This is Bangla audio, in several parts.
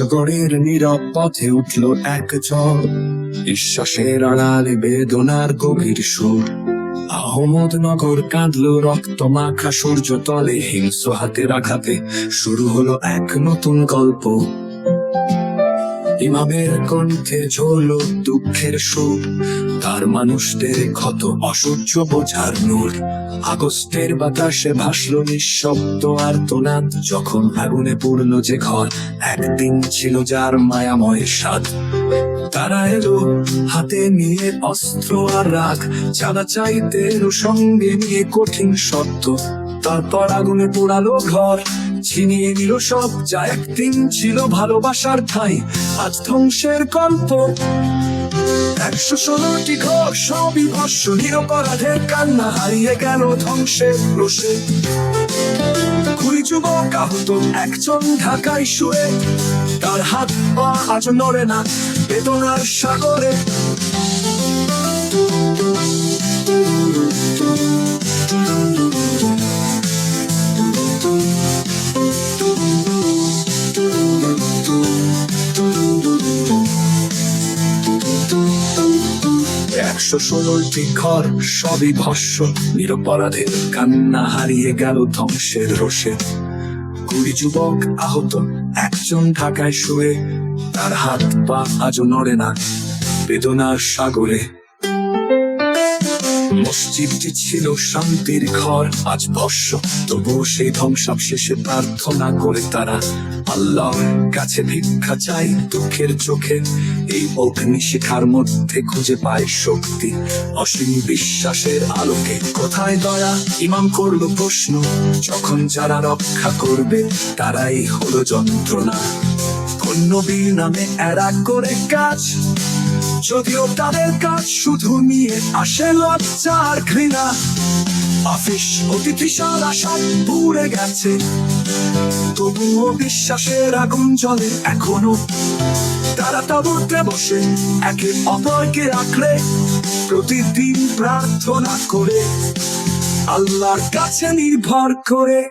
পঞ্চগড়ের নীরব পথে উঠল এক ঝড় বিশ্বাসের আড়ালে বেদনার গভীর সুর। আহমদনগর কাঁদল রক্ত মাখা সূর্য তলে। হিংস্র হাতের আঘাতে শুরু হলো এক নতুন গল্প। ইমামের কণ্ঠে ঝোল দুঃখের সুখ তার মানুষদের ক্ষত অসহ্য বোঝার নূর। আগস্টের বাতাসে ভাসল নিঃশব্দ আর তোনাদ যখন আগুনে পড়ল যে ঘর, একদিন ছিল যার মায়াময় স্বাদ। তারা এলো হাতে নিয়ে অস্ত্র আর রাগ। চাঁদা চাইতে সঙ্গে নিয়ে কঠিন সত্য। তারপর আগুনে পোড়ালো ঘর। ছিনিয়ে নিল সব, যা একদিন ছিল ভালোবাসার ঠাই। আজ ধ্বংসের গল্প একশো ষোলোটি ঘর, সবই ভস্য, নিরপরাধের কান্না, হারিয়ে গেল ধ্বংসের রোষে কুড়ি যুবক আহত, একজন ঢাকায় শুয়ে। তার হাত পা আজ নড়ে না, বেদনার সাগরে। ষোলোটি ঘর, সবই ভস্য নিরপরাধের কান্না হারিয়ে গেল ধ্বংসের রোষে। কুড়ি যুবক আহত, একজন ঢাকায় শুয়ে, তার হাত পা আজও নড়ে না। বেদনার সাগরে মসজিদটি ছিল শান্তির ঘর, আজ ভস্য। তবুও সেই ধ্বংসাবশেষে প্রার্থনা করে তারা আল্লাহর কাছে ভিক্ষা চাই দুঃখের চোখে। এই অগ্নিশিখার মধ্যে খুঁজে পায় শক্তি। অসীম বিশ্বাসের আলোকে কোথায় দয়া? ইমাম করল প্রশ্ন, যখন যারা রক্ষা করবে, তারাই হলো যন্ত্রণা। কোন নবীর নামে এরা করে কাজ। যদিও তাদের কাজ শুধু নিয়ে আসে লজ্জা আর ঘৃণা। অফিস অতিথিশালা সব পুড়ে গেছে। তবুও বিশ্বাসের আগুন জলে এখনও। তারা তাবুতে বসে, একে অপরকে আঁকড়ে প্রতিদিন প্রার্থনা করে। আল্লাহর কাছে নির্ভর করে।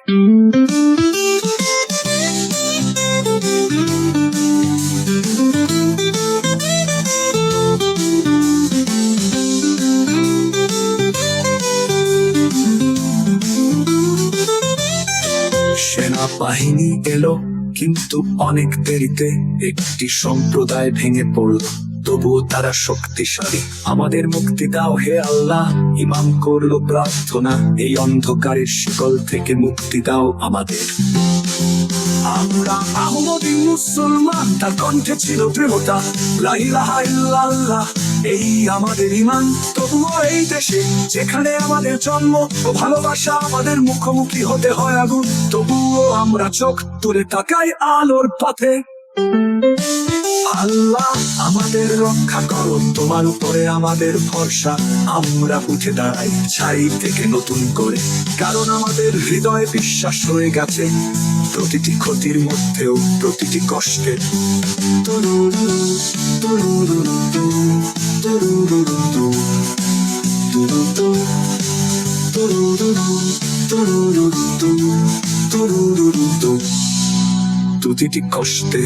সেনাবাহিনী এলো কিন্তু অনেক দেরিতে একটি সম্প্রদায় ভেঙে পড়ল। তবুও তারা শক্তিশালী। আমাদের মুক্তি দাও হে আল্লাহ। ইমাম করল প্রার্থনা। এই অন্ধকারের শিকল থেকে মুক্তি দাও আমাদের। আমরা আহমদি মুসলমান, তার কণ্ঠে ছিল ইল্লাল্লাহ, এই আমাদের ইমান তবুও এই দেশে যেখানে আমাদের জন্ম ও ভালোবাসা আমাদের মুখোমুখি হতে হয় আগুন, তবুও আমরা চোখ তুলে তাকাই আলোর পথে। আল্লাহ, আমাদের রক্ষা করো। তোমার উপরে আমাদের ভরসা। আমরা উঠে দাঁড়াই ছাই থেকে নতুন করে। কারণ আমাদের হৃদয়ে বিশ্বাস রয়ে গেছে। প্রতিটি ক্ষতির মধ্যেও প্রতিটি কষ্টের। প্রতিটি কষ্টে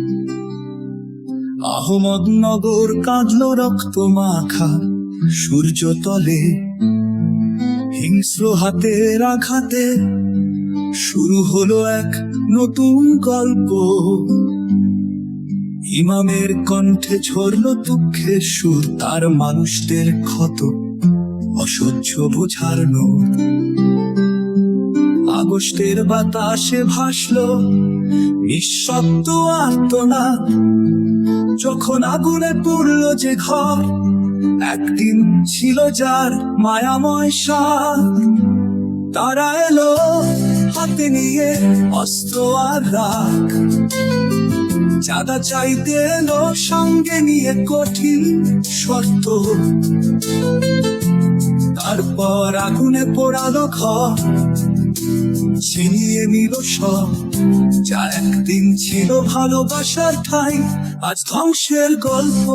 আহমদনগর কাঁদল রক্ত মাখা সূর্য তলে হিংস্র হাতের আঘাতে শুরু হলো এক নতুন গল্প। ইমামের কণ্ঠে ঝরল দুঃখের সুর, তার মানুষদের ক্ষত অসহ্য বোঝার নূর আগস্টের বাতাসে ভাসলো নিঃশব্দ আর্তনাদ। যখন আগুনে পড়ল যে ঘর, একদিন ছিল যার মায়াময় সার। তারা এলো হাতে নিয়ে অস্ত্র আর রাগ। চাঁদা চাইতে এলো সঙ্গে নিয়ে কঠিন শর্ত। তারপর আগুনে পোড়ালো ঘর ছিনিয়ে নিল সব। যা একদিন ছিল ভালোবাসার ঠাই আজ ধ্বংসের গল্প।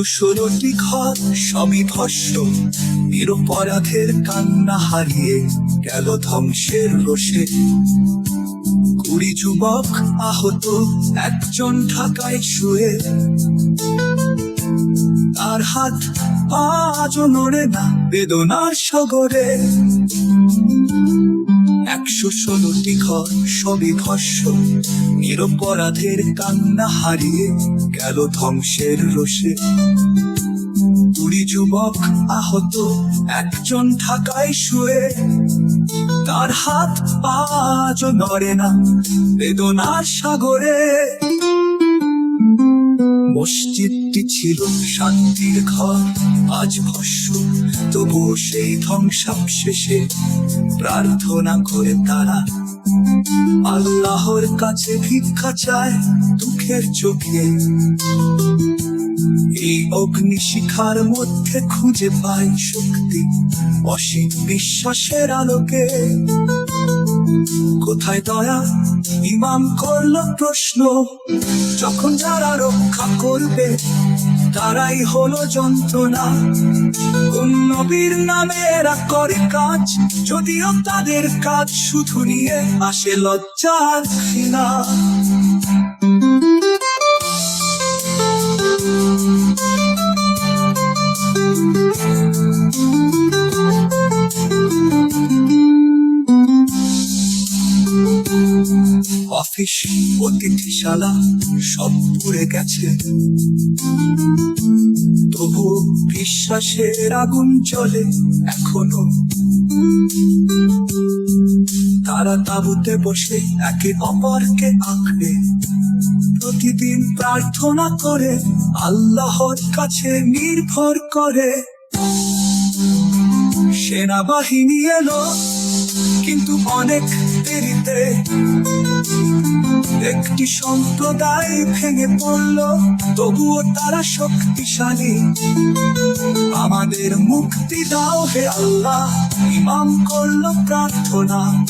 ষোলোটি ঘর সবই ভস্য নিরপরাধের কান্না হারিয়ে গেল ধ্বংসের রোষে। কুড়ি যুবক আহত, একজন ঢাকায় শুয়ে। তার হাত আজও নড়ে না, বেদনার সাগরে। একশো ষোলোটি ঘর, সবই ভস্য। নিরপরাধের কান্না হারিয়ে গেল ধ্বংসের রোষে। কুড়ি যুবক আহত, একজন ঢাকায় শুয়ে। তার হাত পা নড়ে না, বেদনার সাগরে। মসজিদটি ছিল শান্তির ঘর। আজ ভস্য, তবু সেই ধ্বংসাবশেষে প্রার্থনা করে তারা। আল্লাহর কাছে ভিক্ষা চায় দুঃখের চোখে। এই অগ্নি শিখার মধ্যে খুঁজে পাই শক্তি, অসীম বিশ্বাসের আলোকে। কোথায় দয়া? ইমাম করল প্রশ্ন। যখন যারা রক্ষা করবে, তারাই হলো যন্ত্রণা। নবীর নামে এরা করে কাজ, যদিও তাদের কাজ শুধু নিয়ে আসে লজ্জা ঘৃণা। পুড়ে গেছে। তবু বিশ্বাসের আগুন চলে এখনও। তারা তাবুতে বসে একে অপরকে আঁকড়ে। প্রতিদিন প্রার্থনা করে, আল্লাহর কাছে নির্ভর করে। সেনাবাহিনী এলো, কিন্তু অনেক দেরিতে। একটি সম্প্রদায় ভেঙে পড়ল, তবুও তারা শক্তিশালী। আমাদের মুক্তি দাও হে আল্লাহ, ইমাম করল প্রার্থনা।